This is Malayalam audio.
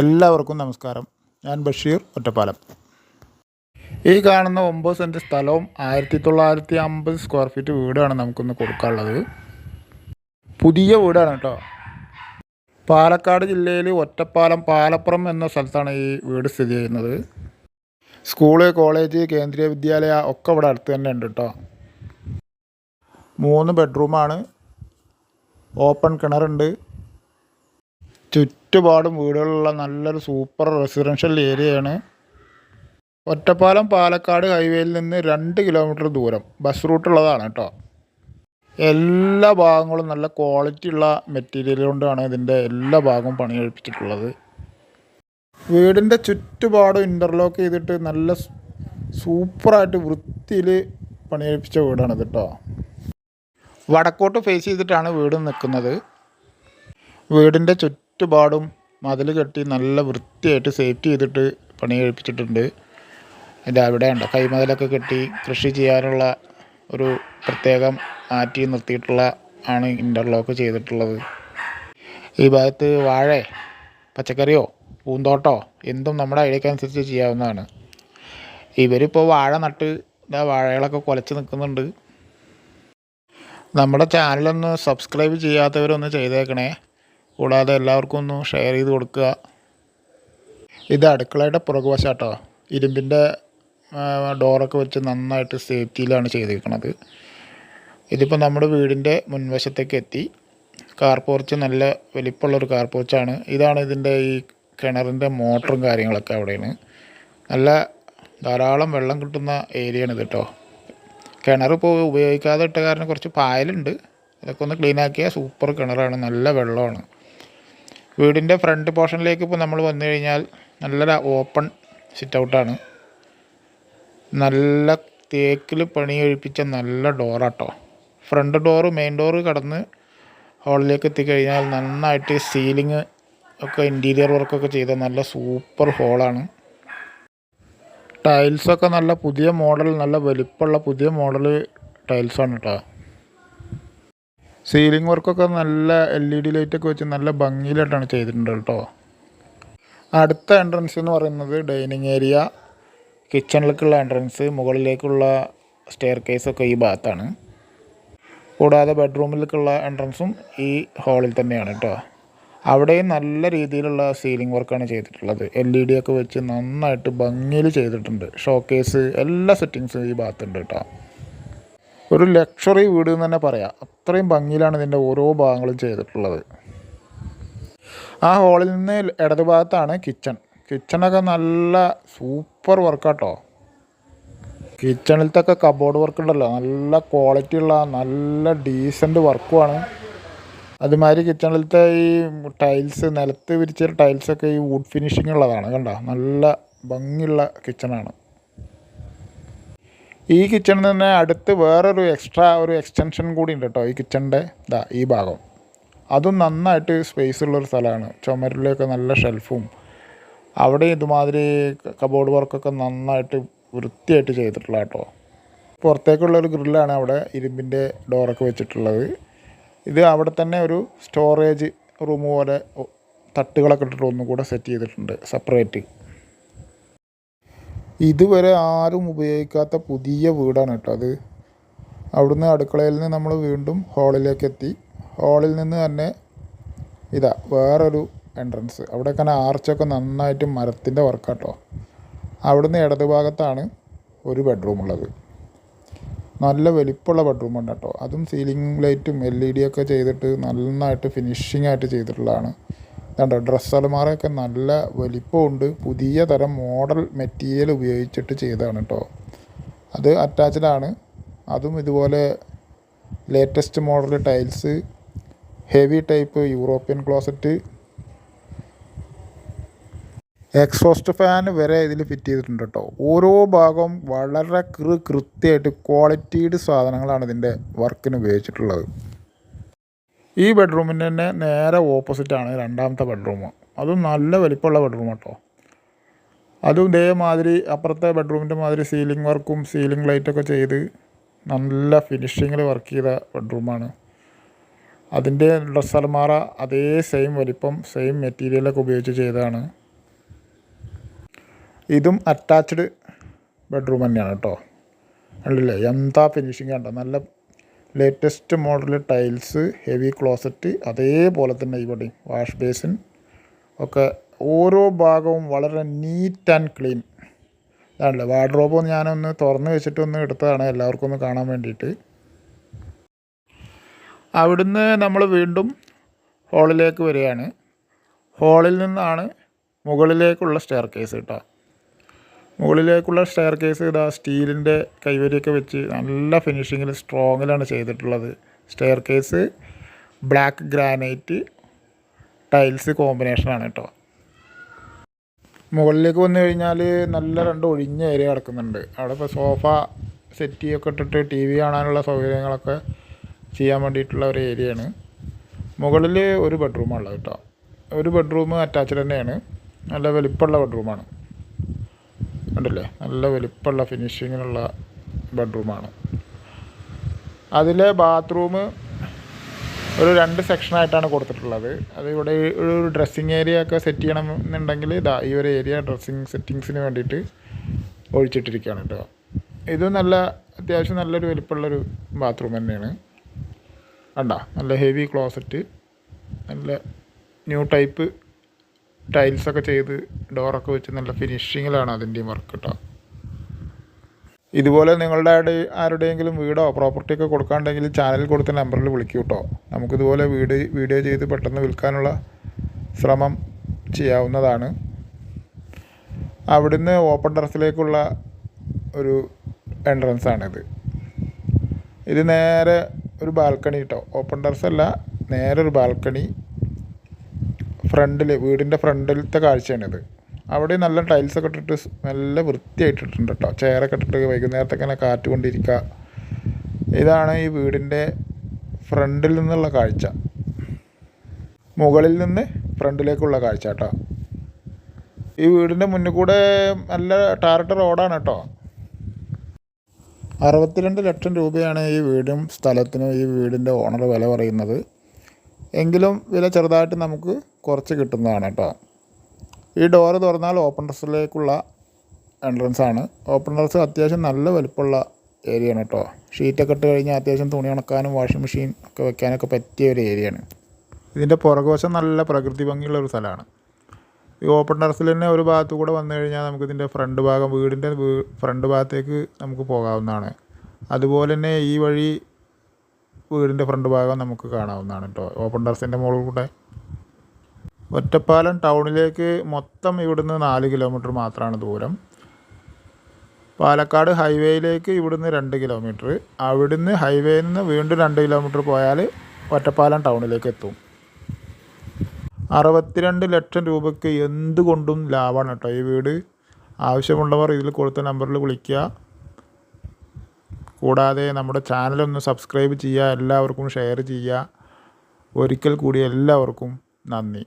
എല്ലാവർക്കും നമസ്കാരം. ഞാൻ ബഷീർ ഒറ്റപ്പാലം. ഈ കാണുന്ന ഒമ്പത് സെന്റ് സ്ഥലവും ആയിരത്തി തൊള്ളായിരത്തി അമ്പത് സ്ക്വയർ ഫീറ്റ് വീടാണ് നമുക്കൊന്ന് കൊടുക്കാനുള്ളത്. പുതിയ വീടാണ് കേട്ടോ. പാലക്കാട് ജില്ലയിൽ ഒറ്റപ്പാലം പാലപ്പുറം എന്ന സ്ഥലത്താണ് ഈ വീട് സ്ഥിതി ചെയ്യുന്നത്. സ്കൂൾ കോളേജ് കേന്ദ്രീയ വിദ്യാലയ ഒക്കെ ഇവിടെ അടുത്ത് തന്നെ ഉണ്ട് കേട്ടോ. മൂന്ന് ബെഡ്റൂമാണ് ഓപ്പൺ കിണറുണ്ട്. ചുറ്റുപാടും വീടുകളുള്ള നല്ലൊരു സൂപ്പർ റെസിഡൻഷ്യൽ ഏരിയയാണ്. ഒറ്റപ്പാലം പാലക്കാട് ഹൈവേയിൽ നിന്ന് രണ്ട് കിലോമീറ്റർ ദൂരം. ബസ് റൂട്ടുള്ളതാണ് കേട്ടോ. എല്ലാ ഭാഗങ്ങളും നല്ല ക്വാളിറ്റി ഉള്ള മെറ്റീരിയൽ കൊണ്ടാണ് ഇതിന്റെ എല്ലാ ഭാഗവും പണി കഴിപ്പിച്ചിട്ടുള്ളത് വീടിന്റെ ചുറ്റുപാടും ഇന്റർലോക്ക് ചെയ്തിട്ട് നല്ല സൂപ്പറായിട്ട് വൃത്തിയിൽ പണി കഴിപ്പിച്ച വീടാണിത് കേട്ടോ. വടക്കോട്ട് ഫേസ് ചെയ്തിട്ടാണ് വീട് നിൽക്കുന്നത് വീടിന്റെ ചുറ്റുപാടും മതിൽ കെട്ടി നല്ല വൃത്തിയായിട്ട് സേഫ്റ്റി ചെയ്തിട്ട് പണി കഴിപ്പിച്ചിട്ടുണ്ട്. അതിന്റെ അവിടെ ഉണ്ട് കൈമതിലൊക്കെ കെട്ടി കൃഷി ചെയ്യാനുള്ള ഒരു പ്രത്യേകം മാറ്റി നിർത്തിയിട്ടുള്ള ആണ് ഇന്റർലോക്ക് ചെയ്തിട്ടുള്ളത്. ഈ ഭാഗത്ത് വാഴ പച്ചക്കറിയോ പൂന്തോട്ടോ എന്തും നമ്മുടെ ഐഡിയക്കനുസരിച്ച് ചെയ്യാവുന്നതാണ്. ഇവരിപ്പോൾ വാഴ നട്ട് ഇതാ വാഴകളൊക്കെ കുലച്ച് നിൽക്കുന്നുണ്ട്. നമ്മുടെ ചാനലൊന്ന് സബ്സ്ക്രൈബ് ചെയ്യാത്തവരൊന്ന് ചെയ്തേക്കണേ. കൂടാതെ എല്ലാവർക്കും ഒന്ന് ഷെയർ ചെയ്ത് കൊടുക്കുക. ഇത് അടുക്കളയുടെ പുറകുവശാട്ടോ ഇരുമ്പിന്റെ ഡോറൊക്കെ വെച്ച് നന്നായിട്ട് സേഫ്റ്റിയിലാണ് ചെയ്തിരിക്കുന്നത് ഇതിപ്പോൾ നമ്മുടെ വീടിന്റെ മുൻവശത്തേക്ക് എത്തി. കാർ പോർച്ച് നല്ല വലിപ്പമുള്ളൊരു കാർ പോർച്ചാണ് ഇതാണ് ഇതിന്റെ ഈ കിണറിന്റെ മോട്ടറും കാര്യങ്ങളൊക്കെ അവിടെയാണ്. നല്ല ധാരാളം വെള്ളം കിട്ടുന്ന ഏരിയയാണ് ഇത് കേട്ടോ കിണർ ഇപ്പോൾ ഉപയോഗിക്കാതെ ഇട്ട കാരണം കുറച്ച് പായലുണ്ട്. അതൊക്കെ ഒന്ന് ക്ലീനാക്കിയാൽ സൂപ്പർ കിണറാണ്. നല്ല വെള്ളമാണ്. വീടിന്റെ ഫ്രണ്ട് പോർഷനിലേക്ക് ഇപ്പോൾ നമ്മൾ വന്നു കഴിഞ്ഞാൽ നല്ലൊരു ഓപ്പൺ സിറ്റ് ഔട്ടാണ് നല്ല തേക്കിൽ പണി കഴിപ്പിച്ച നല്ല ഡോറാട്ടോ ഫ്രണ്ട് ഡോറ് മെയിൻ ഡോറ് കടന്ന് ഹാളിലേക്ക് എത്തിക്കഴിഞ്ഞാൽ നന്നായിട്ട് സീലിങ് ഒക്കെ ഇന്റീരിയർ വർക്കൊക്കെ ചെയ്ത നല്ല സൂപ്പർ ഹോളാണ് ടൈൽസൊക്കെ നല്ല പുതിയ മോഡൽ നല്ല വലിപ്പമുള്ള പുതിയ മോഡൽ ടൈൽസാണ് കേട്ടോ സീലിംഗ് വർക്കൊക്കെ നല്ല എൽ ഇ ഡി ലൈറ്റൊക്കെ വെച്ച് നല്ല ഭംഗിയിലായിട്ടാണ് ചെയ്തിട്ടുണ്ട് കേട്ടോ. അടുത്ത എൻട്രൻസ് എന്ന് പറയുന്നത് ഡൈനിങ് ഏരിയ കിച്ചണിലേക്കുള്ള എൻട്രൻസ് മുകളിലേക്കുള്ള സ്റ്റെയർ കേസൊക്കെ ഈ ഭാഗത്താണ്. കൂടാതെ ബെഡ്റൂമിലേക്കുള്ള എൻട്രൻസും ഈ ഹാളിൽ തന്നെയാണ് കേട്ടോ. അവിടെയും നല്ല രീതിയിലുള്ള സീലിംഗ് വർക്കാണ് ചെയ്തിട്ടുള്ളത്. എൽ ഇ ഡി ഒക്കെ വെച്ച് നന്നായിട്ട് ഭംഗിയിൽ ചെയ്തിട്ടുണ്ട്. ഷോക്കേസ് എല്ലാ സെറ്റിങ്സും ഈ ഭാഗത്തുണ്ട് കേട്ടോ. ഒരു ലക്ഷറി വീട് എന്ന് തന്നെ പറയാം. അത്രയും ഭംഗിയിലാണ് ഇതിന്റെ ഓരോ ഭാഗങ്ങളും ചെയ്തിട്ടുള്ളത്. ആ ഹോളിൽ നിന്ന് ഇടത് ഭാഗത്താണ് കിച്ചൺ. കിച്ചണൊക്കെ നല്ല സൂപ്പർ വർക്കാട്ടോ. കിച്ചണിലത്തൊക്കെ കബോർഡ് വർക്ക് ഉണ്ടല്ലോ. നല്ല ക്വാളിറ്റി ഉള്ള നല്ല ഡീസന്റ് വർക്കുമാണ്. അതുമാതിരി കിച്ചണിലത്തെ ഈ ടൈൽസ് നിലത്ത് വിരിച്ച ടൈൽസൊക്കെ ഈ വുഡ് ഫിനിഷിംഗ് ഉള്ളതാണ് കണ്ടോ? നല്ല ഭംഗിയുള്ള കിച്ചണാണ്. ഈ കിച്ചണിൽ തന്നെ അടുത്ത് വേറൊരു എക്സ്ട്രാ ഒരു എക്സ്റ്റൻഷൻ കൂടി ഉണ്ട് കേട്ടോ ഈ കിച്ചണിന്റെ ഇതാ ഈ ഭാഗം. അതും നന്നായിട്ട് സ്പേസ് ഉള്ളൊരു സ്ഥലമാണ്. ചുമരിലൊക്കെ നല്ല ഷെൽഫും അവിടെ ഇതുമാതിരി കബോർഡ് വർക്കൊക്കെ നന്നായിട്ട് വൃത്തിയായിട്ട് ചെയ്തിട്ടുള്ള കേട്ടോ പുറത്തേക്കുള്ളൊരു ഗ്രില്ലാണ് അവിടെ ഇരുമ്പിന്റെ ഡോറൊക്കെ വെച്ചിട്ടുള്ളത്. ഇത് അവിടെ തന്നെ ഒരു സ്റ്റോറേജ് റൂം പോലെ തട്ടുകളൊക്കെ ഇട്ടിട്ട് ഒന്നും കൂടെ സെറ്റ് ചെയ്തിട്ടുണ്ട് സെപ്പറേറ്റ് ഇതുവരെ ആരും ഉപയോഗിക്കാത്ത പുതിയ വീടാണ് കേട്ടോ അത്. അവിടുന്ന് അടുക്കളയിൽ നിന്ന് നമ്മൾ വീണ്ടും ഹാളിലേക്ക് എത്തി ഹാളിൽ നിന്ന് തന്നെ ഇതാ വേറൊരു എൻട്രൻസ്. അവിടെ അവിടെയൊക്കെ ആർച്ചൊക്കെ നന്നായിട്ട് മരത്തിന്റെ വർക്കാട്ടോ അവിടുന്ന് ഇടത് ഭാഗത്താണ് ഒരു ബെഡ്റൂം ഉള്ളത്. നല്ല വലിപ്പമുള്ള ബെഡ്റൂം ഉണ്ട് കേട്ടോ. അതും സീലിംഗ് ലൈറ്റും എൽ ഇ ഡി ഒക്കെ ചെയ്തിട്ട് നന്നായിട്ട് ഫിനിഷിംഗ് ആയിട്ട് ചെയ്തിട്ടുള്ളതാണ്. കണ്ടോ ഡ്രസ്സ് അലമാറയൊക്കെ നല്ല വലിപ്പമുണ്ട്. പുതിയ തരം മോഡൽ മെറ്റീരിയൽ ഉപയോഗിച്ചിട്ട് ചെയ്തതാണ് കേട്ടോ അത് അറ്റാച്ച്ഡ് ആണ്. അതും ഇതുപോലെ latest model tiles heavy type European closet exhaust fan വരെ ഇതിൽ ഫിറ്റ് ചെയ്തിട്ടുണ്ട് കേട്ടോ ഓരോ ഭാഗവും വളരെ കൃ കൃത്യമായിട്ട് ക്വാളിറ്റീഡ് സാധനങ്ങളാണ് ഇതിന്റെ വർക്കിന് ഉപയോഗിച്ചിട്ടുള്ളത്. ഈ ബെഡ്റൂമിന്റെ തന്നെ നേരെ ഓപ്പോസിറ്റാണ് രണ്ടാമത്തെ ബെഡ്റൂം അതും നല്ല വലിപ്പമുള്ള ബെഡ്റൂം കേട്ടോ അതും ഇതേമാതിരി അപ്പുറത്തെ ബെഡ്റൂമിന്റെ മാതിരി സീലിംഗ് വർക്കും സീലിംഗ് ലൈറ്റൊക്കെ ചെയ്ത് നല്ല ഫിനിഷിങ്ങിൽ വർക്ക് ചെയ്ത ബെഡ്റൂമാണ് അതിന്റെ ഡ്രസ് അലമാറ അതേ സെയിം വലിപ്പം സെയിം മെറ്റീരിയലൊക്കെ ഉപയോഗിച്ച് ചെയ്തതാണ്. ഇതും അറ്റാച്ച്ഡ് ബെഡ്റൂം തന്നെയാണ് കേട്ടോ കണ്ടില്ലേ? എന്താ ഫിനിഷിങ് കണ്ടോ? നല്ല latest model tiles heavy closet അതേപോലെ തന്നെ ഇവിടെ വാഷ് ബേസിൻ ഒക്കെ ഓരോ ഭാഗവും വളരെ നീറ്റ് ആൻഡ് ക്ലീൻ ഇതാണല്ലേ വാർഡ്രോബ് ഞാനൊന്ന് തുറന്ന് വെച്ചിട്ട് ഒന്ന് എടുത്തതാണ് എല്ലാവർക്കും ഒന്ന് കാണാൻ വേണ്ടിയിട്ട്. അവിടുന്ന് നമ്മൾ വീണ്ടും ഹോളിലേക്ക് വരികയാണ്. ഹോളിൽ നിന്നാണ് മുകളിലേക്കുള്ള സ്റ്റെയർ കേസ് കേട്ടോ. മുകളിലേക്കുള്ള സ്റ്റെയർ കേസ് ഇതാ സ്റ്റീലിന്റെ കൈവരിയൊക്കെ വെച്ച് നല്ല ഫിനിഷിങ്ങിൽ സ്ട്രോങ്ങിലാണ് ചെയ്തിട്ടുള്ളത്. Staircase black granite tiles കോമ്പിനേഷനാണ് കേട്ടോ മുകളിലേക്ക് വന്നു കഴിഞ്ഞാൽ നല്ല രണ്ട് ഒഴിഞ്ഞ ഏരിയ കിടക്കുന്നുണ്ട്. അവിടെ ഇപ്പോൾ സോഫ സെറ്റ് ഒക്കെ ഇട്ടിട്ട് ടി വി കാണാനുള്ള സൗകര്യങ്ങളൊക്കെ ചെയ്യാൻ വേണ്ടിയിട്ടുള്ള ഒരു ഏരിയയാണ് മുകളിൽ ഒരു ബെഡ്റൂമാണുള്ളത് കേട്ടോ ഒരു ബെഡ്റൂം അറ്റാച്ച്ഡ് തന്നെയാണ്. നല്ല വലിപ്പമുള്ള ബെഡ്റൂമാണ് കണ്ടില്ലേ? നല്ല വലിപ്പമുള്ള ഫിനിഷിങ്ങിനുള്ള ബെഡ്റൂമാണ് അതിലെ ബാത്റൂം ഒരു രണ്ട് സെക്ഷനായിട്ടാണ് കൊടുത്തിട്ടുള്ളത്. അത് ഇവിടെ ഒരു ഡ്രസ്സിങ് ഏരിയ ഒക്കെ സെറ്റ് ചെയ്യണം എന്നുണ്ടെങ്കിൽ ഇതാ ഈ ഒരു ഏരിയ ഡ്രസ്സിങ് സെറ്റിങ്സിന് വേണ്ടിയിട്ട് ഒഴിച്ചിട്ടിരിക്കുകയാണ് കേട്ടോ. ഇത് നല്ല അത്യാവശ്യം നല്ലൊരു വലിപ്പമുള്ളൊരു ബാത്റൂം തന്നെയാണ്. കണ്ട? നല്ല ഹെവി ക്ലോസറ്റ് നല്ല ന്യൂ ടൈപ്പ് ടൈൽസൊക്കെ ചെയ്ത് ഡോറൊക്കെ വെച്ച് നല്ല ഫിനിഷിങ്ങിലാണ് അതിന്റെയും വർക്ക് കേട്ടോ ഇതുപോലെ നിങ്ങളുടെ ആരുടെയെങ്കിലും വീടോ പ്രോപ്പർട്ടിയൊക്കെ കൊടുക്കാണ്ടെങ്കിൽ ചാനൽ കൊടുത്ത നമ്പറിൽ വിളിക്കൂ കേട്ടോ നമുക്കിതുപോലെ വീട് വീഡിയോ ചെയ്ത് പെട്ടെന്ന് വിൽക്കാനുള്ള ശ്രമം ചെയ്യാവുന്നതാണ്. അവിടുന്ന് ഓപ്പൺ ടെറസിലേക്കുള്ള ഒരു എൻട്രൻസ് ആണിത്. ഇത് നേരെ ഒരു ബാൽക്കണി കേട്ടോ ഓപ്പൺ ടെറസ് അല്ല നേരെ ഒരു ബാൽക്കണി ഫ്രണ്ടിൽ വീടിന്റെ ഫ്രണ്ടിലത്തെ കാഴ്ചയാണിത്. അവിടെ നല്ല ടൈൽസ് ഒക്കെ ഇട്ടിട്ട് നല്ല വൃത്തിയായിട്ടിട്ടുണ്ട് കേട്ടോ ചെയറൊക്കെ ഇട്ടിട്ട് വൈകുന്നേരത്തൊക്കെ ഇങ്ങനെ കാറ്റ് കൊണ്ടിരിക്കുക ഇതാണ് ഈ വീടിന്റെ ഫ്രണ്ടിൽ നിന്നുള്ള കാഴ്ച. മുകളിൽ നിന്ന് ഫ്രണ്ടിലേക്കുള്ള കാഴ്ച കേട്ടോ ഈ വീടിന്റെ മുന്നിൽ കൂടെ നല്ല ടാറിട്ട റോഡാണ് കേട്ടോ അറുപത്തിരണ്ട് ലക്ഷം രൂപയാണ് ഈ വീടും സ്ഥലത്തിനും ഈ വീടിന്റെ ഓണർ വില പറയുന്നത്. എങ്കിലും വില ചെറുതായിട്ട് നമുക്ക് കുറച്ച് കിട്ടുന്നതാണ് കേട്ടോ. ഈ ഡോറ് തുറന്നാൽ ഓപ്പൺ ഡ്രസ്സിലേക്കുള്ള എൻട്രൻസ് ആണ്. ഓപ്പൺ ഡ്രസ്സ് അത്യാവശ്യം നല്ല വലുപ്പമുള്ള ആണ് കേട്ടോ. ഷീറ്റൊക്കെ ഇട്ട് കഴിഞ്ഞാൽ അത്യാവശ്യം തുണി ഉണക്കാനും വാഷിംഗ് മെഷീൻ ഒക്കെ വെക്കാനൊക്കെ പറ്റിയ ഒരു ഏരിയയാണ് ഇതിന്റെ പുറകുവശം നല്ല പ്രകൃതി ഭംഗിയുള്ള ഒരു സ്ഥലമാണ്. ഈ ഓപ്പൺ ടെറസിൽ തന്നെ ഒരു ഭാഗത്ത് കൂടെ വന്നു കഴിഞ്ഞാൽ നമുക്ക് ഇതിന്റെ ഫ്രണ്ട് ഭാഗം വീടിന്റെ ഫ്രണ്ട് ഭാഗത്തേക്ക് നമുക്ക് പോകാവുന്നതാണ്. അതുപോലെ തന്നെ ഈ വഴി വീടിന്റെ ഫ്രണ്ട് ഭാഗം നമുക്ക് കാണാവുന്നതാണ് കേട്ടോ ഓപ്പൺ ടെറസിന്റെ മുകളിൽ കൂടെ. ഒറ്റപ്പാലം ടൗണിലേക്ക് മൊത്തം ഇവിടുന്ന് നാല് കിലോമീറ്റർ മാത്രമാണ് ദൂരം. പാലക്കാട് ഹൈവേയിലേക്ക് ഇവിടുന്ന് രണ്ട് കിലോമീറ്റർ അവിടുന്ന് ഹൈവേയിൽ നിന്ന് വീണ്ടും രണ്ട് കിലോമീറ്റർ പോയാൽ ഒറ്റപ്പാലം ടൗണിലേക്ക് എത്തും. അറുപത്തിരണ്ട് ലക്ഷം രൂപയ്ക്ക് എന്തുകൊണ്ടും ലാഭമാണ് കേട്ടോ ഈ വീട്. ആവശ്യമുള്ളവർ ഇതിൽ കൊടുത്ത നമ്പറിൽ വിളിക്കുക. കൂടാതെ നമ്മുടെ ചാനലൊന്ന് സബ്സ്ക്രൈബ് ചെയ്യുക എല്ലാവർക്കും ഷെയർ ചെയ്യുക. ഒരിക്കൽ കൂടി എല്ലാവർക്കും നന്ദി.